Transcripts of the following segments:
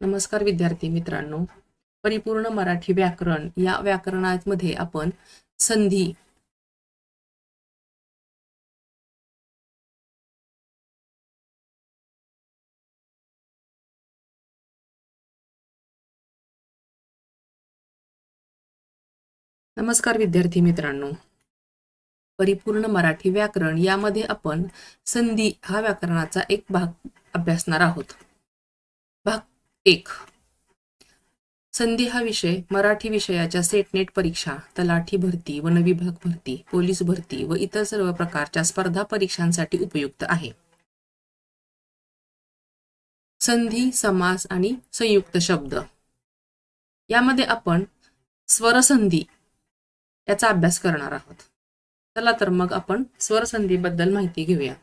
नमस्कार विद्यार्थी मित्रांनो. परिपूर्ण मराठी व्याकरण या व्याकरणामध्ये आपण संधी नमस्कार विद्यार्थी मित्रांनो. परिपूर्ण मराठी व्याकरण यामध्ये आपण संधी हा व्याकरणाचा एक भाग अभ्यासणार आहोत. एक. संधी हा विषय मराठी विषयाच्या सेट नेट परीक्षा तलाठी भरती वन विभाग भरती पोलीस भरती व इतर सर्व प्रकारच्या स्पर्धा परीक्षांसाठी उपयुक्त आहे. संधी समास आणि संयुक्त शब्द. यामध्ये आपण स्वरसंधी याचा अभ्यास करणार आहोत. चला तर मग आपण स्वरसंधीबद्दल माहिती घेऊया.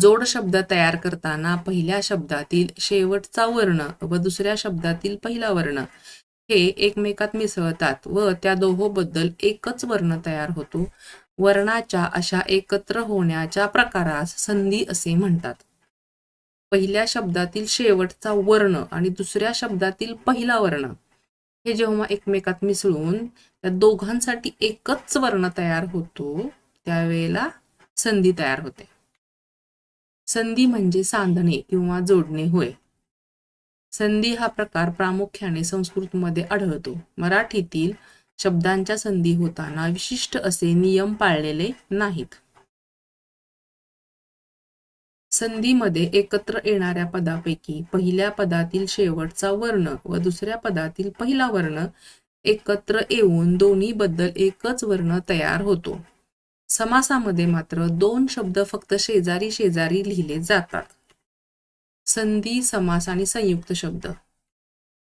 जोड शब्द तयार करताना पहिल्या शब्दातील शेवटचा वर्ण व दुसऱ्या शब्दातील पहिला वर्ण हे एकमेकात मिसळतात व त्या दोहोबद्दल एकच वर्ण तयार होतो. वर्णाच्या अशा एकत्र होण्याच्या प्रकारास संधी असे म्हणतात. पहिल्या शब्दातील शेवटचा वर्ण आणि दुसऱ्या शब्दातील पहिला वर्ण हे जेव्हा एकमेकात मिसळून त्या दोघांसाठी एकच वर्ण तयार होतो त्यावेळेला संधी तयार होते. संधी म्हणजे सांधणे किंवा जोडणे होय. संधी हा प्रकार प्रामुख्याने संस्कृतमध्ये आढळतो. मराठीतील शब्दांच्या संधी होताना विशिष्ट असे नियम पाळलेले नाहीत. संधीमध्ये एकत्र येणाऱ्या पदापैकी पहिल्या पदातील शेवटचा वर्ण व दुसऱ्या पदातील पहिला वर्ण एकत्र येऊन दोन्ही बद्दल एकच वर्ण तयार होतो. समासामध्ये मात्र दोन शब्द फक्त शेजारी शेजारी लिहिले जातात. संधी समास आणि संयुक्त शब्द.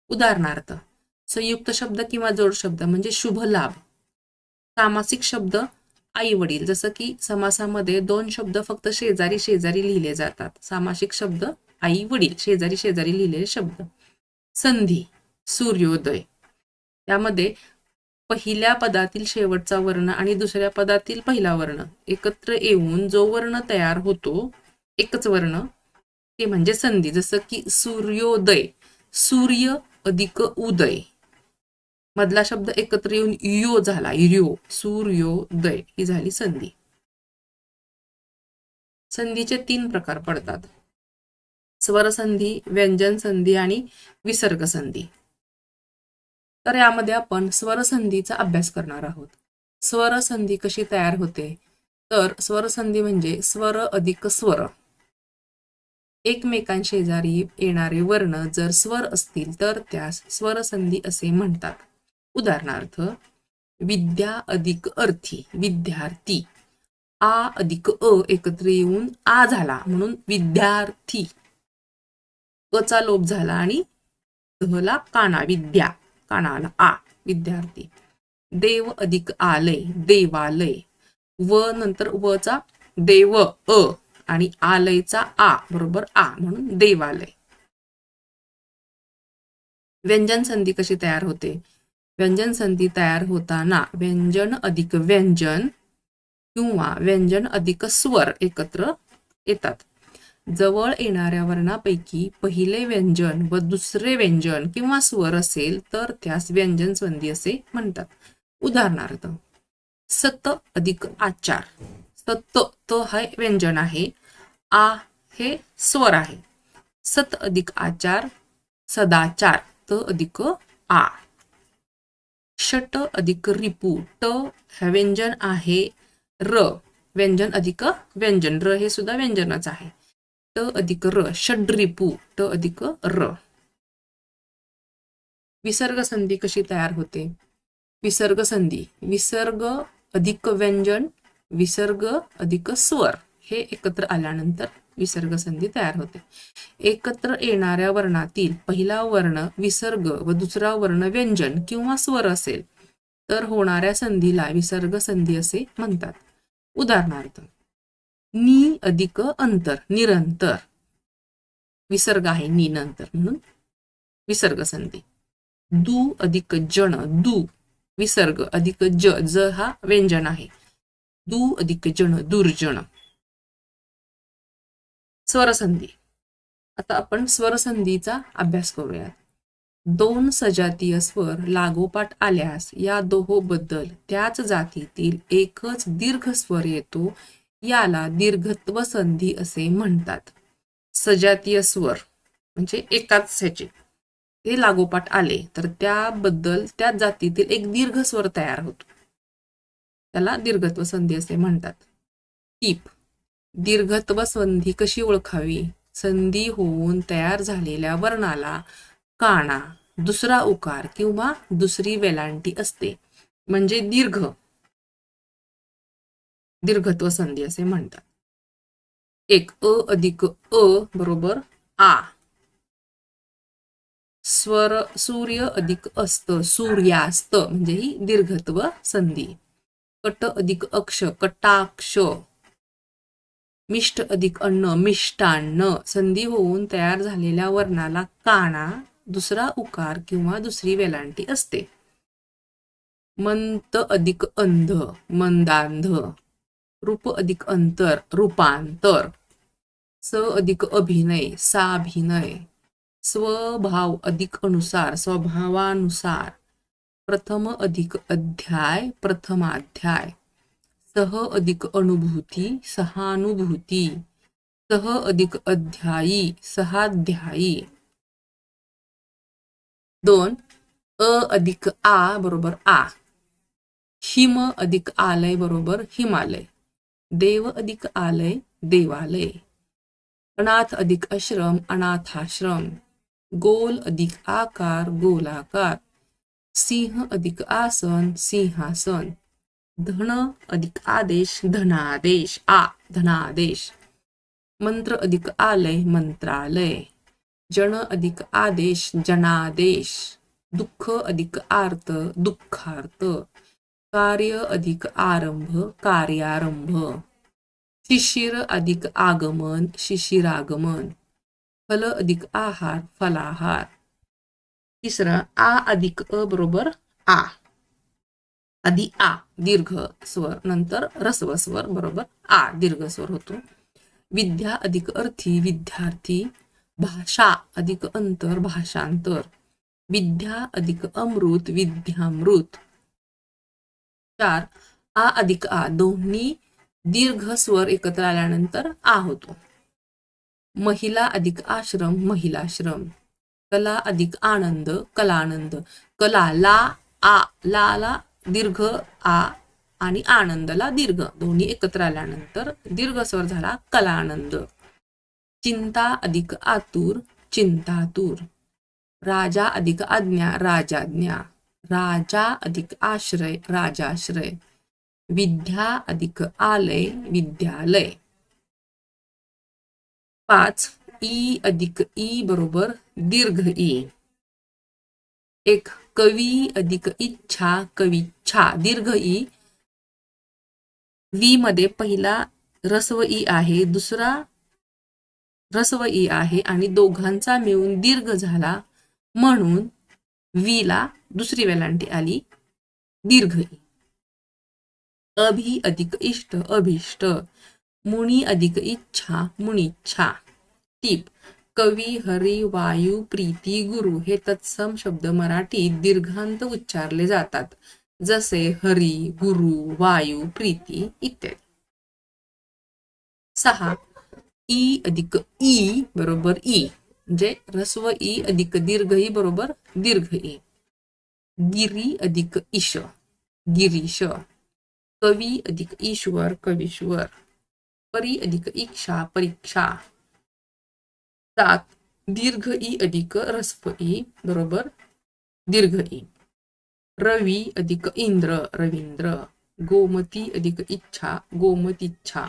उदाहरणार्थ संयुक्त शब्द किंवा जोड शब्द म्हणजे शुभ लाभ. सामासिक शब्द आई वडील जसं की समासामध्ये दोन शब्द फक्त शेजारी शेजारी लिहिले जातात. सामासिक शब्द आई वडील शेजारी शेजारी लिहिलेले शब्द. संधी सूर्योदय. यामध्ये पहिल्या पदातील शेवटचा वर्ण आणि दुसऱ्या पदातील पहिला वर्ण एकत्र येऊन जो वर्ण तयार होतो एकच वर्ण ते म्हणजे संधी. जसं की सूर्योदय सूर्य अधिक उदय. मधला शब्द एकत्र येऊन यो झाला. यो सूर्योदय ही झाली संधी. संधीचे तीन प्रकार पडतात. स्वरसंधी व्यंजन संधी आणि विसर्ग संधी तर यामध्ये आपण स्वरसंधीचा अभ्यास करणार आहोत. स्वरसंधी कशी तयार होते? तर स्वरसंधी म्हणजे स्वर अधिक स्वर. एकमेकांशेजारी येणारे वर्ण जर स्वर असतील तर त्यास स्वरसंधी असे म्हणतात. उदाहरणार्थ विद्या अधिक अर्थी विद्यार्थी. आ अधिक अ एकत्र येऊन आ झाला म्हणून विद्यार्थी. अचा लोप झाला आणि धला काना विद्या. कानाला. आ विद्यार्थी. देव अधिक आलय देवालय. व नंतर व चा देव अ आणि आलयचा आ बरोबर आ म्हणून देवालय. व्यंजन संधी कशी तयार होते? व्यंजन संधी तयार होताना व्यंजन अधिक व्यंजन किंवा व्यंजन अधिक स्वर एकत्र येतात. जवळ येणाऱ्या वर्णापैकी पहिले व्यंजन व दुसरे व्यंजन किंवा स्वर असेल तर त्यास व्यंजन संधी असे म्हणतात. उदाहरणार्थ सत अधिक आचार. सत त हे व्यंजन आहे आ हे स्वर आहे. सत अधिक आचार सदाचार त अधिक आ. षट अधिक रिपू ट हे व्यंजन आहे र व्यंजन अधिक व्यंजन. र हे सुद्धा व्यंजनच आहे. ट अधिक र षड्रिपू ट अधिक र. विसर्ग संधी कशी तयार होते? विसर्ग संधी विसर्ग अधिक व्यंजन विसर्ग अधिक स्वर हे एकत्र आल्यानंतर विसर्ग संधी तयार होते. एकत्र येणाऱ्या वर्णातील पहिला वर्ण विसर्ग व दुसरा वर्ण व्यंजन किंवा स्वर असेल तर होणाऱ्या संधीला विसर्ग संधी असे म्हणतात. उदाहरणार्थ नी अधिक अंतर निरंतर. विसर्ग आहे नी नंतर म्हणून. विसर्ग संधी. दू अधिक जन दू. विसर्ग अधिक ज ज हा व्यंजन आहे. दू अधिक जन दुर्जन स्वरसंधी. आता आपण स्वरसंधीचा अभ्यास करूयात. दोन सजातीय स्वर लागोपाठ आल्यास या दोहोबद्दल त्याच जातीतील एकच दीर्घ स्वर येतो याला दीर्घत्व संधी असे म्हणतात. सजातीय स्वर म्हणजे एकाच ह्याचे. ते लागोपाठ आले तर त्याबद्दल त्या जातीतील एक दीर्घ स्वर तयार होतो. त्याला दीर्घत्व संधी असे म्हणतात. टीप दीर्घत्व संधी कशी ओळखावी? संधी होऊन तयार झालेल्या वर्णाला काना दुसरा उकार किंवा दुसरी वेलांटी असते. म्हणजे दीर्घ. दीर्घत्व संधी असे म्हणतात. एक अ अधिक अ बरोबर आ. स्वर सूर्य अधिक अस्त सूर्यास्त म्हणजे ही दीर्घत्व संधी. कट अधिक अक्ष कटाक्ष. मिष्ट अधिक अन्न मिष्टान्न संधी होऊन तयार झालेल्या वर्णाला काना दुसरा उकार किंवा दुसरी वेलांटी असते. मंत अधिक अंध मंदांध. रूप अधिक अंतर रूपांतर. स अधिक अभिनय साभिनय स्वभाव अधिक अनुसार स्वभावानुसार. प्रथम अधिक अध्याय प्रथमाध्याय. सह अधिक अनुभूती सहानुभूती. सह अधिक अध्यायी सहाध्यायी. दोन अ अधिक आ बरोबर आ. हिम अधिक आलय बरोबर हिमालय. देव अधिक आलय देवालय. अनाथ अधिक आश्रम अनाथाश्रम. गोल अधिक आकार गोलाकार. सिंह अधिक आसन सिंहासन. धन अधिक आदेश धनादेश. आ धनादेश. मंत्र अधिक आलय मंत्रालय. जन अधिक आदेश जनादेश. दुःख अधिक आर्त दुःखार्थ कार्य अधिक आरंभ कार्यारंभ. शिशिर अधिक आगमन शिशिरागमन. फल अधिक आहार फलाहार. तिसरा आ अधिक अ बरोबर आ. आधी आ दीर्घ स्वर नंतर रस्व स्वर बरोबर आ दीर्घ स्वर होतो. विद्या अधिक अर्थी विद्यार्थी. भाषा अधिक अंतर भाषांतर. विद्या अधिक अमृत विद्यामृत. चार आ अधिक आ दोन्ही दीर्घ स्वर एकत्र आल्यानंतर आ होतो. महिला अधिक आश्रम महिलाश्रम. कला अधिक आनंद कलानंद. कला ला आ ला ला दीर्घ आ आणि आनंदला दीर्घ. दोन्ही एकत्र आल्यानंतर दीर्घ स्वर झाला कलानंद. चिंता अधिक आतुर चिंतातूर. राजा अधिक आज्ञा राजाज्ञा. राजा अधिक आश्रय राजाश्रय. विद्या अधिक आलय विद्यालय. पाच ई अधिक ई बरोबर दीर्घ ई. एक कवी अधिक इच्छा कविच्छा दीर्घ ई. वी मध्ये पहिला रस्व ई आहे दुसरा रस्व ई आहे आणि दोघांचा मिळून दीर्घ झाला म्हणून वीला दुसरी वेलांटी आली. दीर्घ ई. अभि अधिक इष्ट अभिष्ट. मुनी अधिक इच्छा मुनिच्छा. टीप. कवी हरी वायू प्रीती गुरु हे तत्सम शब्द मराठीत दीर्घांत उच्चारले जातात. जसे हरी गुरु वायू प्रीती इत्यादी. सहा. ई अधिक ई बरोबर ई. म्हणजे रस्व ई अधिक दीर्घ ई बरोबर दीर्घ ई. गिरी अधिक ईश. गिरीश. कवी अधिक ईश्वर कवीश्वर. परी अधिक इक्षा परीक्षा. सात दीर्घ ई अधिक रस्व ई बरोबर दीर्घ ई. रवी अधिक इंद्र रवींद्र. गोमती अधिक इच्छा गोमतीच्छा.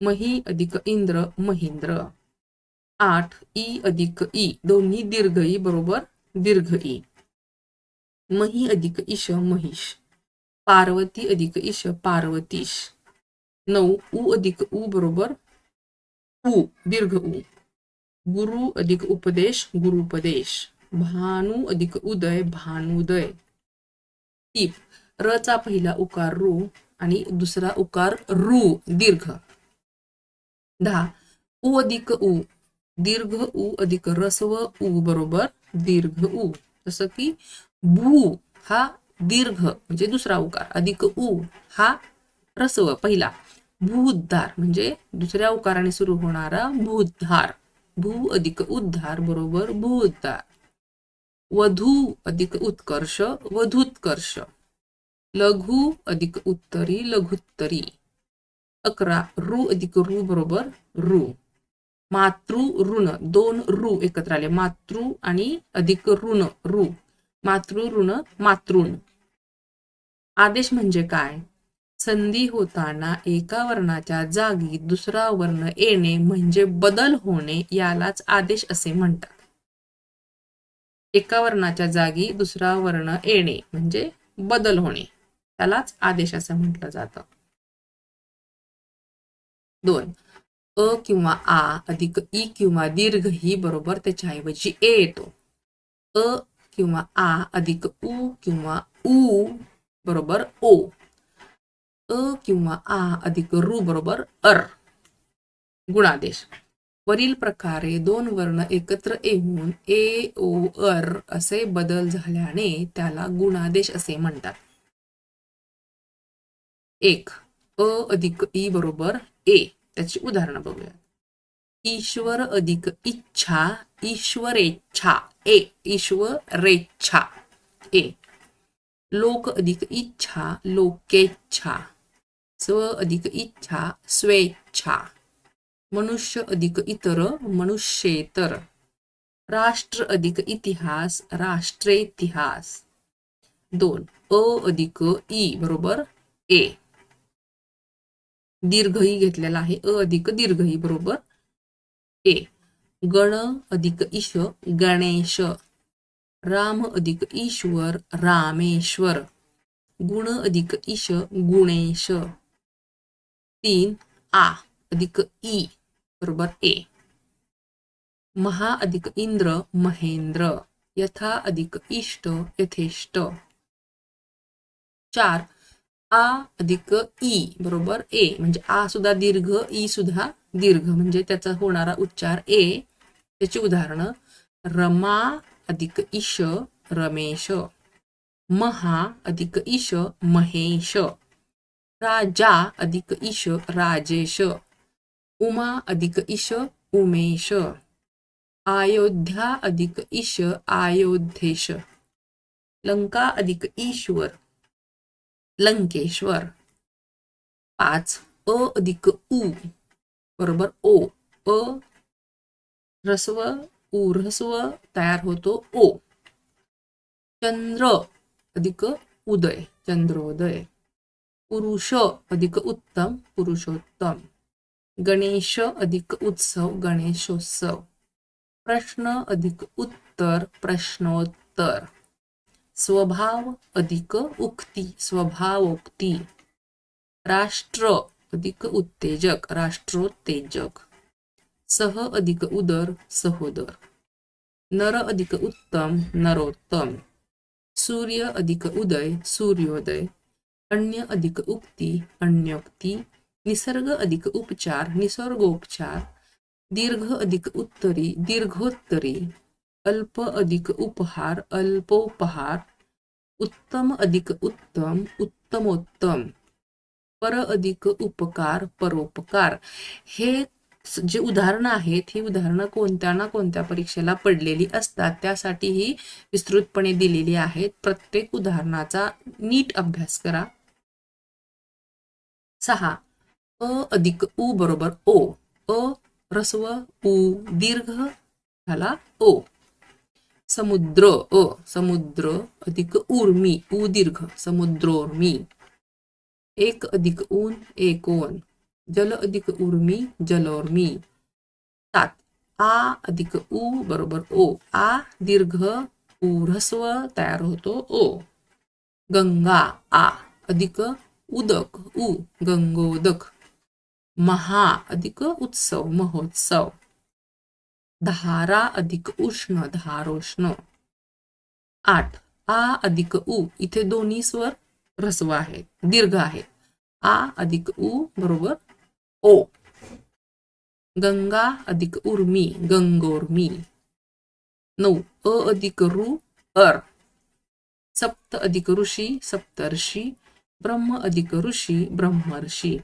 मही अधिक इंद्र महेंद्र. आठ ई अधिक ई. दोन्ही दीर्घ ई बरोबर दीर्घ ई. मही अधिक इश महिष. पार्वती अधिक इश पार्वतीश. नऊ उ अधिक उ बरोबर उ दीर्घ उ. गुरु अधिक उपदेश गुरुपदेश. भानू अधिक उदय भानुदय. टीप रचा पहिला उकार रू आणि दुसरा उकार रू दीर्घ. दहा उ अधिक उ. दीर्घ उ अधिक रस्व उ बरोबर? दीर्घ उ. जसं की भू हा दीर्घ म्हणजे दुसरा उकार. अधिक उ हा रस्व पहिला. भूउद्धार म्हणजे दुसऱ्या उकाराने सुरू होणारा भूउद्धार. भू अधिक उद्धार बरोबर? भूउद्धार. वधू अधिक उत्कर्ष वधूत्कर्ष. लघु अधिक उत्तरी लघुत्तरी. अकरा रु अधिक रु बरोबर? रु. मातृ ऋण दोन रु एकत्र आले. मातृ आणि अधिक ऋण रु मातृ ऋण मातृण. आदेश म्हणजे काय? संधी होताना एका वर्णाच्या जागी दुसरा वर्ण येणे म्हणजे बदल होणे यालाच आदेश असे म्हणतात. एका वर्णाच्या जागी दुसरा वर्ण येणे म्हणजे बदल होणे. त्यालाच आदेश असं म्हटलं जातं. दोन. अ किंवा आ अधिक ई किंवा दीर्घ ही बरोबर त्याच्याऐवजी ए येतो. अ किंवा आ अधिक उ किंवा उ बरोबर ओ. अ किंवा आ अधिक रु बरोबर अर. गुणादेश. वरील प्रकारे दोन वर्ण एकत्र येऊन ए ओ अर असे बदल झाल्याने त्याला गुणादेश असे म्हणतात. एक. अ अधिक ई बरोबर ए. त्याची उदाहरणं बघूया ईश्वर अधिक इच्छा ईश्वरेच्छा ए ईश्वरेच्छा ए. लोक अधिक इच्छा लोकेच्छा. स्व अधिक इच्छा स्वेच्छा. मनुष्य अधिक इतर मनुष्येतर. राष्ट्र अधिक इतिहास राष्ट्रेतिहास. दोन अ अधिक ई बरोबर? ए. दीर्घई घेतलेला आहे. अ अधिक दीर्घई बरोबर? ए. गण अधिक ईश गणेश. राम अधिक ईश्वर रामेश्वर. गुण अधिक ईश गुणेश. तीन. आ अधिक ई बरोबर? ए. महा अधिक इंद्र महेंद्र. यथा अधिक इष्ट यथेष्ट. चार. आ अधिक ई बरोबर? ए. म्हणजे आ सुद्धा दीर्घ ई सुद्धा दीर्घ. म्हणजे त्याचा होणारा उच्चार ए. त्याची उदाहरणं रमा अधिक ईश रमेश. महा अधिक ईश महेश. राजा अधिक ईश राजेश. उमा अधिक ईश उमेश. अयोध्या अधिक ईश अयोध्येश. लंका अधिक ईश्वर. लंकेश्वर. पाच अ अधिक उ बरोबर ओ. अ ह्रस्व उ ह्रस्व तयार होतो ओ. चंद्र अधिक उदय चंद्रोदय. पुरुष अधिक उत्तम पुरुषोत्तम. गणेश अधिक उत्सव गणेशोत्सव. प्रश्न अधिक उत्तर प्रश्नोत्तर. स्वभाव अधिक उक्ती स्वभावोक्ती. राष्ट्र अधिक उत्तेजक राष्ट्रोत्तेजक. सह अधिक उदर सहोदर. नर अधिक उत्तम नरोत्तम. सूर्य अधिक उदय सूर्योदय. अन्य अधिक उक्ती अन्योक्ती. निसर्ग अधिक उपचार निसर्गोपचार. दीर्घ अधिक उत्तरी दीर्घोत्तरी. अल्प अधिक उपहार अल्पोपहार उत्तम अधिक उत्तम उत्तमोत्तम पर अधिक उपकार परोपकार. हे जे उदाहरणं आहेत ही उदाहरणं कोणत्या ना कोणत्या परीक्षेला पडलेली असतात त्यासाठी ही विस्तृतपणे दिलेली आहेत. प्रत्येक उदाहरणाचा नीट अभ्यास करा. सहा. अ अधिक उ बरोबर ओ. अ रस्व उ दीर्घ झाला ओ. समुद्र अ समुद्र अधिक उर्मी उ दीर्घ समुद्रोर्मी एक अधिक ऊन एकोन जल अधिक उर्मी जलोर्मी सात. आ अधिक उ बरोबर ओ. आ दीर्घ उ ह्रस्व तयार होतो ओ. गंगा आ अधिक उदक उ गंगोदक. महा अधिक उत्सव महोत्सव. धारा अधिक उष्ण धारोष्ण. आठ. आ अधिक उ इथे दोन्ही स्वर ह्रस्व आहे दीर्घ आहे आ अधिक उ बरोबर ओ. गंगा अधिक उर्मी गंगोर्मी. नऊ. अ अधिक रु अर. सप्त अधिक ऋषी सप्तर्षी ब्रह्म अधिक ऋषी ब्रह्मर्षी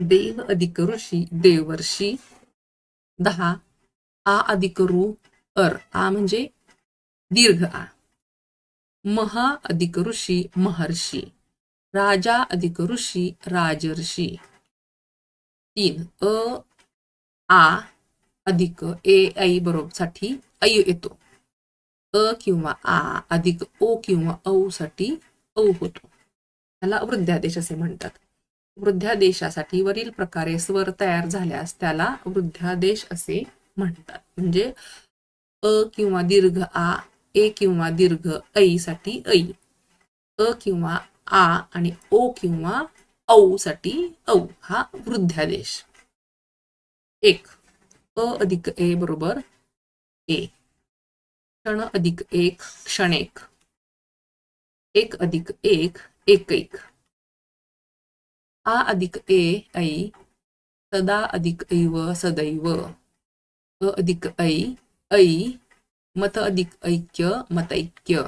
देव अधिक ऋषी देवर्षी. दहा. आ अधिक रु अर. आ म्हणजे दीर्घ आ. महा अधिक ऋषी महर्षी. राजा अधिक ऋषी राजर्षी. तीन. अ आ अधिक ए ऐ बरोबर साठी ऐ येतो. अ किंवा आ अधिक ओ किंवा औ साठी औ होतो. त्याला वृद्ध्यादेश असे म्हणतात. वृद्ध्यादेशासाठी वरील प्रकारे स्वर तयार झाल्यास त्याला वृद्ध्यादेश असे म्हणतात. म्हणजे अ किंवा दीर्घ आ ए किंवा दीर्घ ऐ साठी ऐ. अ किंवा आ आणि ओ किंवा औ साठी औ हा वृद्ध्यादेश. एक. अ अधिक ए बरोबर ए. क्षण अधिक एक क्षणेक एक. अधिक एक एक. आ अधिक ए ऐ सदा अधिक ऐव सदैव. अधिक ऐ ऐ मत अधिक ऐक्य मतैक्य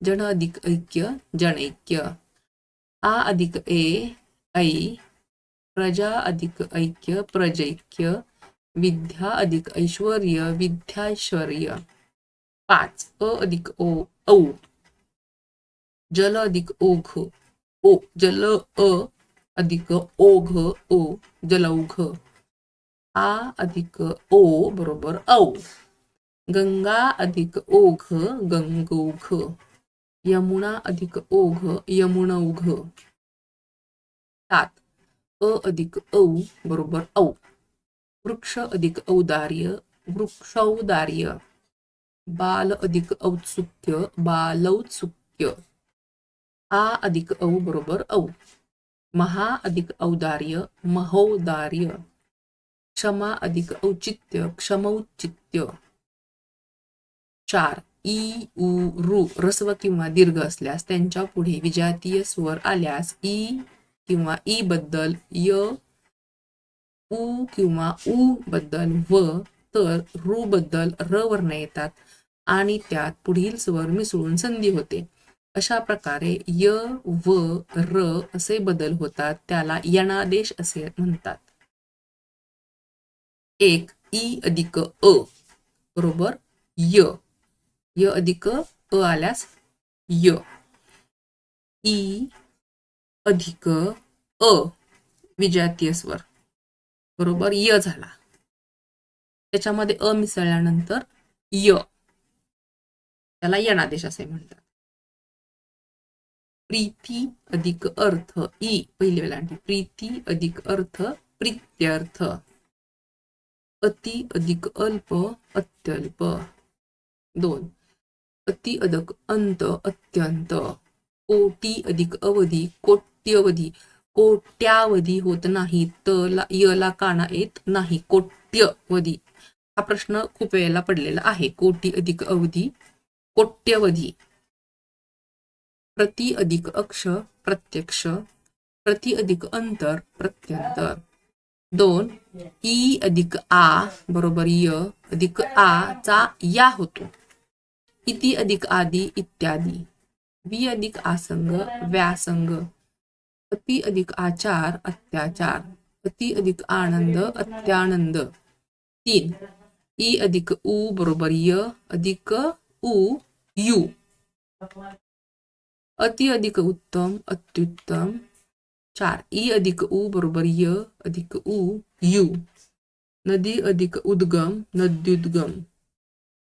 जन अधिक ऐक्य जनैक्य आ अधिक ए ऐ प्रजा अधिक ऐक्य प्रजैक्य विद्या अधिक ऐश्वर्य विद्याश्वर्य पाच अ अधिक ओ औ जल अधिक ओघ ओ जल अ अधिक ओघ ओ जलौघ आ अधिक ओ बरोबर औ. गंगा अधिक ओघ गंगोघ. यमुना अधिक ओघ यमुनौघ. सात. अ अधिक औ बरोबर औ. वृक्ष अधिक औदार्य वृक्षौदार्य. बाल अधिक औत्सुक्य बालौत्सुक्य. आ अधिक औ बरोबर औ. महा अधिक औदार्य महोदार्य. क्षमा अधिक औचित्य क्षमौचित्य. चार ई उ रु रस्व किंवा दीर्घ असल्यास त्यांच्या पुढे विजातीय स्वर आल्यास ई किंवा ई बद्दल य उ किंवा उ बद्दल व तर रु बद्दल र वर्ण येतात आणि त्यात पुढील स्वर मिसळून संधी होते. अशा प्रकारे य व र असे बदल होतात त्याला यणादेश असे म्हणतात. एक ई अधिक अ बरोबर य. य अधिक अ आल्यास य. ई अधिक अ विजातीय स्वर बरोबर य झाला. त्याच्यामध्ये अ मिसळल्यानंतर य. त्याला यणादेश असे म्हणतात. प्रीती अधिक अर्थ ई. पहिली वेलांटी प्रीती अधिक अर्थ प्रीत्यर्थ. अति अधिक अल्प अत्यल्प. दोन. अति अधिक अंत अत्यंत. कोटी अधिक अवधी कोट्यवधी. कोट्यावधी होत नाही तला यला काना येत नाही कोट्यवधी. हा प्रश्न खूप वेळेला पडलेला आहे. कोटी अधिक अवधी कोट्यवधी. प्रति अधिक अक्ष प्रत्यक्ष. प्रति अधिक अंतर प्रत्यंतर. दोन ई अधिक आ बरोबर य अधिक आ चा या होतो. इति अधिक आदी इत्यादी. वि अधिक आसंग व्यासंग अति अधिक आचार अत्याचार. अति अधिक आनंद अत्यानंद. तीन ई अधिक उ बरोबर य अधिक उ यू. अति अधिक उत्तम अत्युत्तम. चार. ई अधिक उ बरोबर य अधिक उ यू. नदी अधिक उद्गम नद्युद्गम.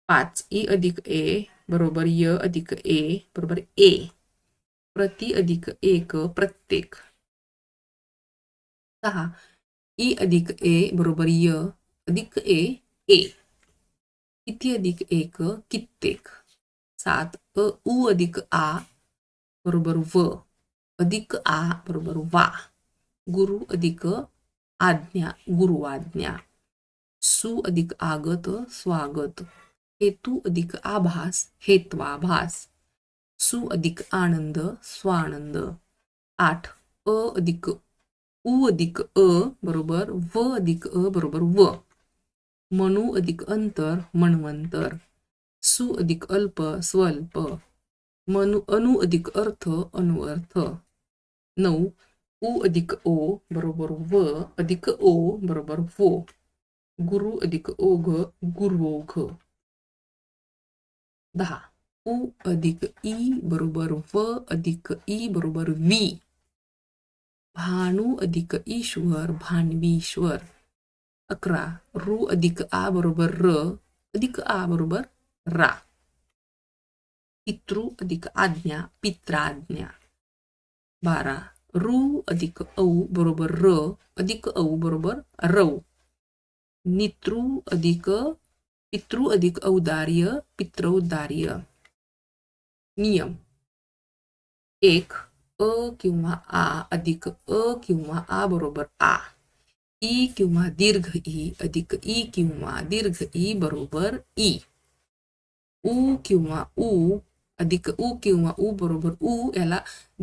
पाच. ई अधिक ए बरोबर य अधिक ए बरोबर ए. प्रति अधिक एक प्रत्येक. सहा. ई अधिक ए बरोबर य अधिक ए ए. किती अधिक एक? कित्येक. सात. अ उ अधिक आ बरोबर व. अधिक आ बरोबर वा. गुरु अधिक आज्ञा गुरुआज्ञा सु अधिक आगत स्वागत. हेतू अधिक आभास हेत्वाभास. सु अधिक आनंद स्वानंद. आठ अ अधिक उ अधिक अ बरोबर व अधिक अ बरोबर व. मनु अधिक अंतर मणवंतर सु अधिक अल्प स्वल्प. मनु अनु अधिक अर्थ अनुअर्थ. नऊ उ अधिक ओ बरोबर व अधिक ओ बरोबर वो गुरु अधिक ओघ गुरुओघ दहा उ अधिक ई बरोबर व अधिक ई बरोबर वी भानू अधिक ईश्वर भानवीश्वर अकरा रु अधिक आ बरोबर र अधिक आ बरोबर रा पितृ अधिक आज्ञा पित्राज्ञा बारा. रु अधिक औ बरोबर र अधिक औ बरोबर रौ. नितृ अधिक पितृ अधिक औदार्य पित्रौदार्य. नियम. एक अ किंवा आ अधिक अ किंवा आ बरोबर आ. ई किंवा दीर्घ ई अधिक ई किंवा दीर्घ ई बरोबर ई. उ किंवा उ अधिक उ किंवा उ बरोबर उ याला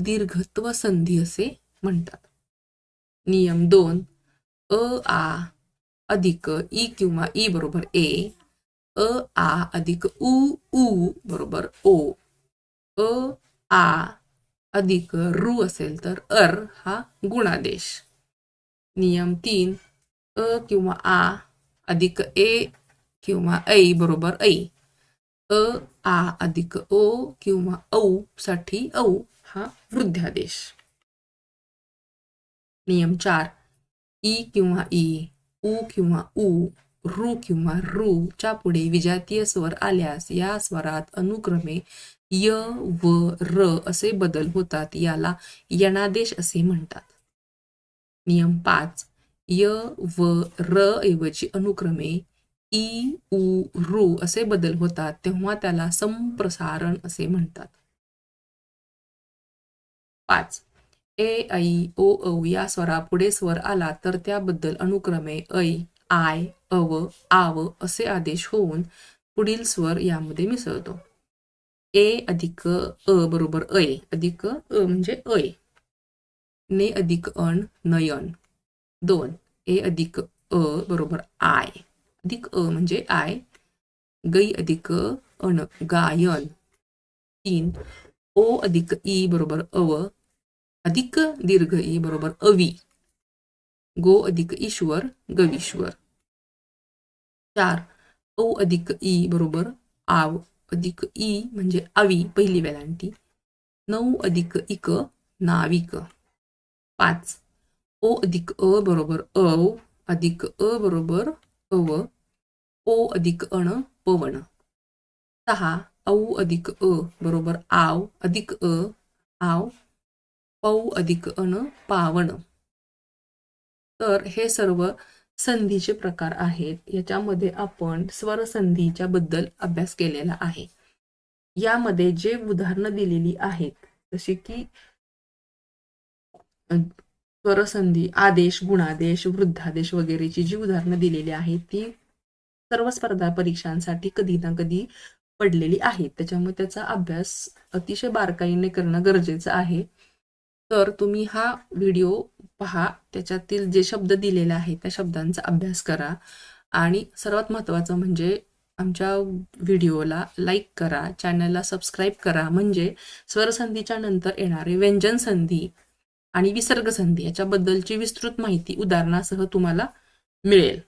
दीर्घत्व संधी असे म्हणतात. नियम दोन अ आ अधिक ई किंवा ई बरोबर ए अ आ अधिक उ उ बरोबर ओ अ आ अधिक रु असेल तर अर हा गुणादेश. नियम तीन अ किंवा आ अधिक ए किंवा ऐ बरोबर ऐ अ आ अधिक ओ किंवा औ साठी औ हा वृद्ध्यादेश नियम चार. ई किंवा ई उ किंवा उ रु किंवा रु च्या पुढे विजातीय स्वर आल्यास या स्वरात अनुक्रमे य व र असे बदल होतात याला यणादेश असे म्हणतात. नियम पाच. य व र ऐवजी अनुक्रमे ई उ ऋ असे बदल होतात तेव्हा त्याला संप्रसारण असे म्हणतात. पाच. ए ऐ ओ औ या स्वरापुढे स्वर आला तर त्याबद्दल अनुक्रमे ऐ आय अव आव असे आदेश होऊन पुढील स्वर यामध्ये मिसळतो. ए अधिक अ बरोबर ऐ. अधिक अ म्हणजे ऐ. ने अधिक अण नयन. दोन. ए अधिक अ बरोबर आय. अधिक अ म्हणजे आय गै अधिक अण गायन. तीन ओ अधिक ई बरोबर अव अधिक दीर्घ ई बरोबर अवी. गो अधिक ईश्वर गवीश्वर. चार औ अधिक ई बरोबर आव अधिक ई म्हणजे आवी पहिली वेलांटी. नऊ अधिक इक नाविक. पाच ओ अधिक अ बरोबर अव अधिक अ बरोबर अव ओ अधिक अण पवन. सहा औ अधिक अ बरोबर आव अधिक अ आव पौ अधिक अण पावण तर हे सर्व संधीचे प्रकार आहेत. याच्यामध्ये आपण स्वर संधीच्या बद्दल अभ्यास केलेला आहे. यामध्ये जे उदाहरणं दिलेली आहेत जसे की स्वरसंधी आदेश गुणादेश वृद्धादेश वगैरेची जी उदाहरणं दिलेली आहेत ती सर्व स्पर्धा परीक्षांसाठी कधी ना कधी पडलेली आहेत. त्याच्यामुळे त्याचा अभ्यास अतिशय बारकाईने करणं गरजेचं आहे. तर तुम्ही हा व्हिडिओ पहा. त्याच्यातील जे शब्द दिलेले आहेत त्या शब्दांचा अभ्यास करा. आणि सर्वात महत्त्वाचं म्हणजे आमच्या व्हिडिओला लाईक करा. चॅनलला सबस्क्राईब करा. म्हणजे स्वरसंधीच्या नंतर येणारे व्यंजन संधी आणि विसर्ग संधी याच्याबद्दलची विस्तृत माहिती उदाहरणासह तुम्हाला मिळेल.